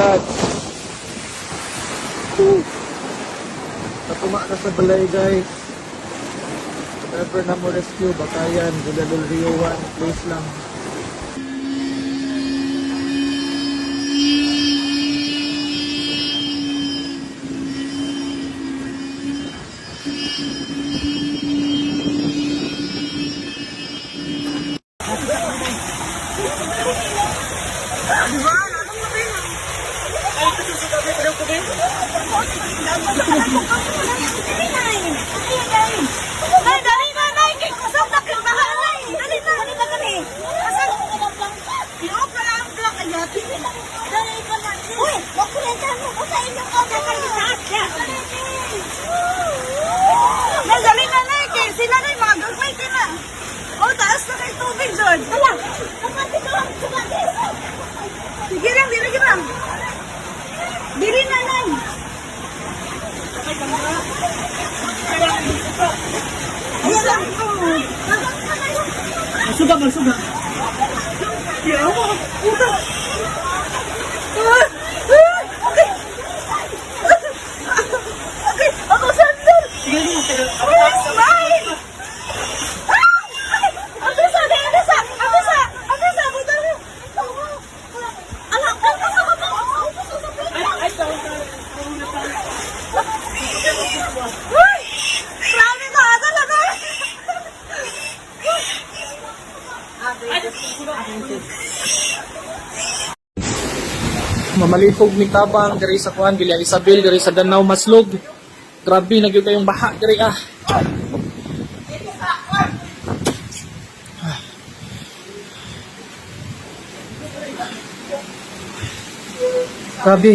Sad. Woo. Natuma na sa balay guys. Whatever na mo rescue, bakayan, Bulalul Rio 1, please lang. Nay, dali na, nay! Kay kusog na kay bahala eh! Dali na, dali na kami! Asan? Yung pala ang block kaya. Dali pa na. Uy! Wag ko na dyan mo. Basta inyo ko. Dapat sa taas ka. Nay, dali na, nay! Kay sila na yung mga gagmay ka na. O, taas na kay tubig, George. Hala! Kapati ko lang. Sige lang, dili ka lang. Dili na, nay! Ayan lang. Masuga, masuga. Yawa! Puta! Ah! Ah! Okay! Okay! Ako sandal! Where's mine? Ah! Ang bisa! Ang bisa! Ang bisa! Ang bisa! Buta mo! Alam ko! Ay! Grabe ka! Talaga! Mamalipog ni Tabang diri sa kuan Villa Isabel diri sa Danau Maslog. Grabe na gyud kayong baha diri ah. Grabe.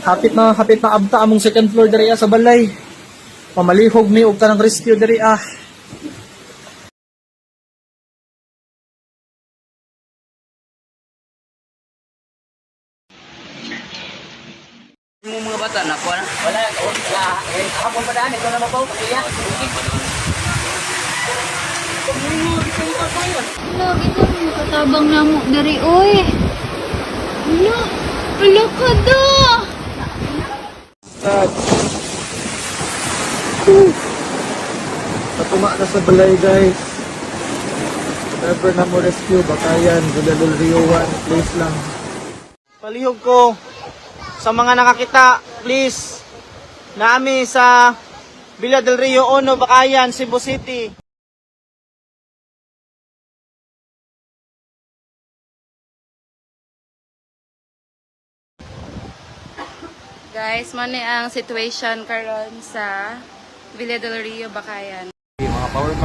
Hapit na hapit na abta among second floor diri ah, sa balay. Pamalihog mi og tanang rescue diri ah. Yung mga bata na kuha na. Wala, hapon pa daan, ito na mabaw, pakiya. Wala, ito yung katabang na mo dari, oy. Wala, wala ka. Woo. Natuma na sa balay guys. Whatever na mo rescue, bakayan, Bulalul Rio 1, please lang. Palihog ko sa mga nakakita, please, nami sa Villa del Rio Ono, Bakayan, Cebu City. Guys, mo ni ang situation karon sa Villa del Rio, Bakayan. Mga power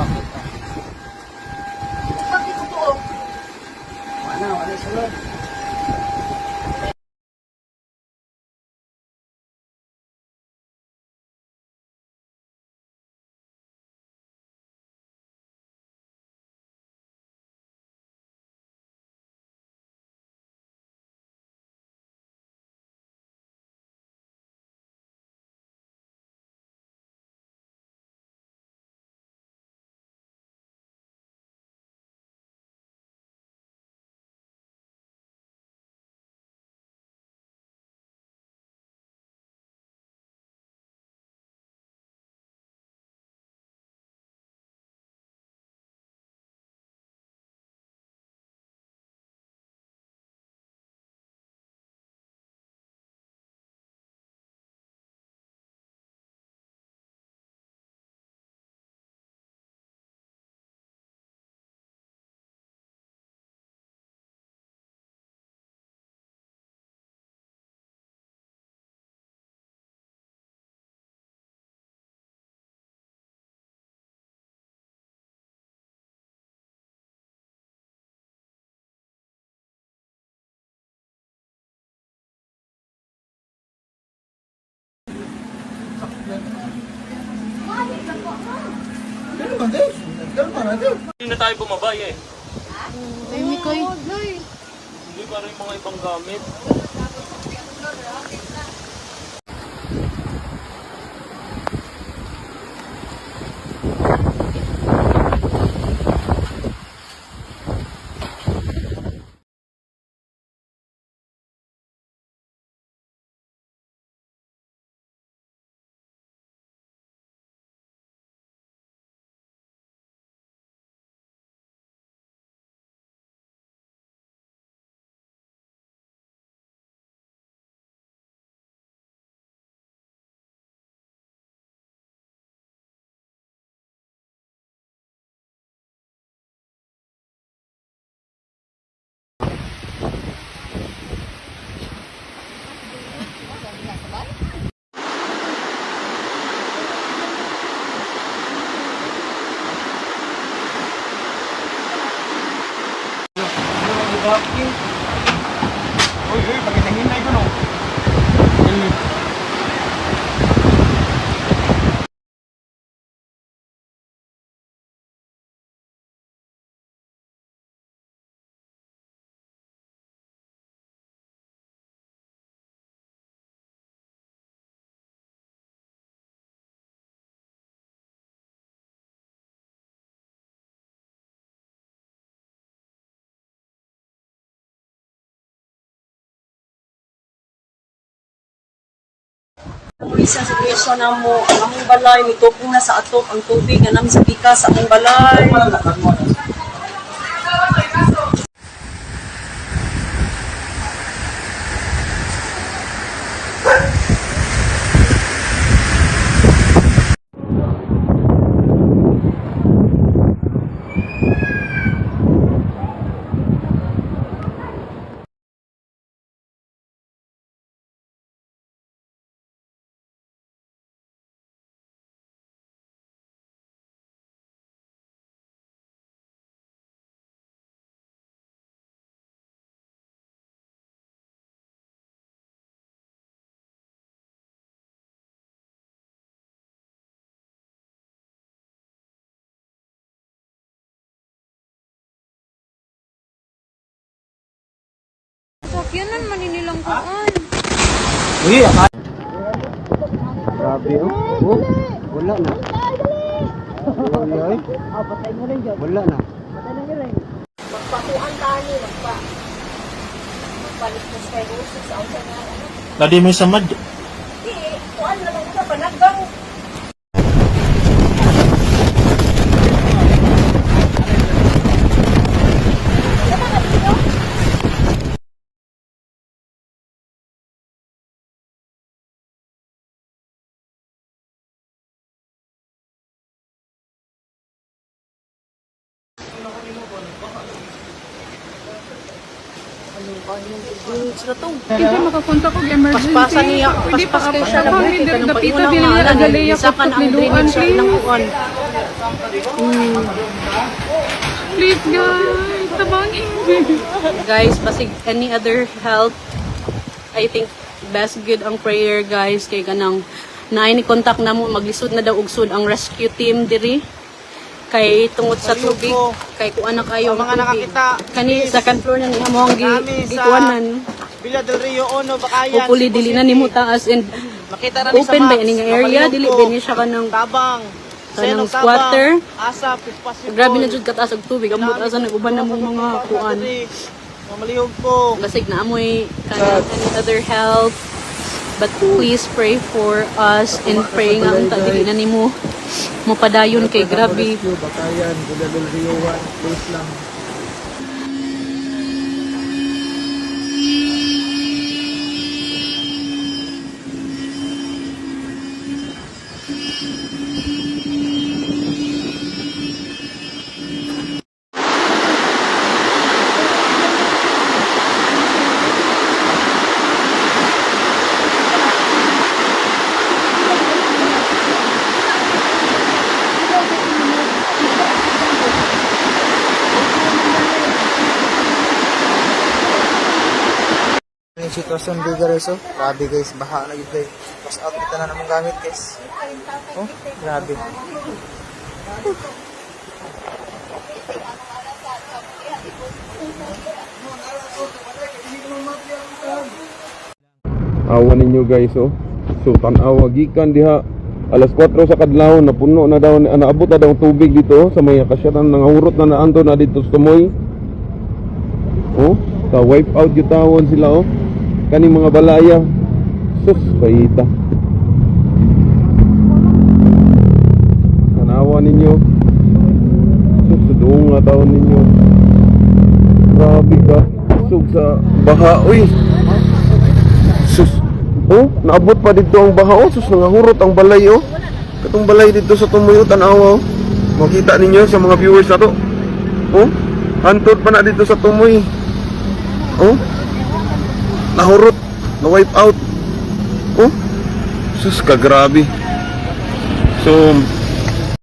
bank. Hindi na tayo bumaba eh. Ay, kayo. Hindi pa rin mga ibang gamit. about you. Isa sa situation na mo, ang among balay, may tupong na sa atop ang tubig na namin sa pikas sa among balay. Sakyanan maninilang kuan. Uy, akala. Grabe, oh. Oh, wala na. Uy, ay. Wala na. Ladi mo sa mad. Kasi makapunta ko emergency. Paspasan niya, Pwede pa paspas kayo ako siya sa lang. Pangin. Kanang Dapita pag-iulang din nga nila lang, agalaya isa ka kapag na ang niluan. drainage sa ilang Please. kuan. Please guys. Tabangin. Guys, basig any other help, I think best good ang prayer guys kay kanang naay ni contact na mo maglisod na daw og sud ang rescue team diri kay tungod sa tubig kay kuan na kayo mga nakakita, kani second floor na niya mo ang gi, gikuanan Villa del Rio, Ono, Bakayan. hopefully dili na nimo taas and Makita ni sa open ba nga area? Dili ba niya siya kanang Tabang. Kanang squatter. Asa, Pispas, grabe na jud kataas og tubig. Amot asa naguban na mo mga kuan. Mamaliyog ko. basig na amoy kanang other help but please pray for us and pray nga unta dili na nimo mapadayon kay grabe. del Rio 1, please lang. Sitwasyon di guys oh. Grabe guys, baha na yun guys. Pass out kita na namang gamit guys. Oh, grabe. awan ninyo guys oh so tanawa gikan diha alas 4 sa kadlaw napuno na daw naabot na daw tubig dito oh, sa may akasyatan nangahurot na naanto na dito sa tumoy oh sa wipe out tawon sila oh kani mga balaya sus kayita tanawa ninyo sus doon nga tawon ninyo grabe ka sug sa baha uy Sus. Oh, naabot pa dito ang baha. Oh, sus, nangahurot ang balay, oh. Katong balay dito sa tumuyo, tanawa, oh. Makita ninyo sa mga viewers na to. Oh, hantod pa na dito sa tumoy. Oh, nahurot, na-wipe out. Oh, sus, kagrabe. So,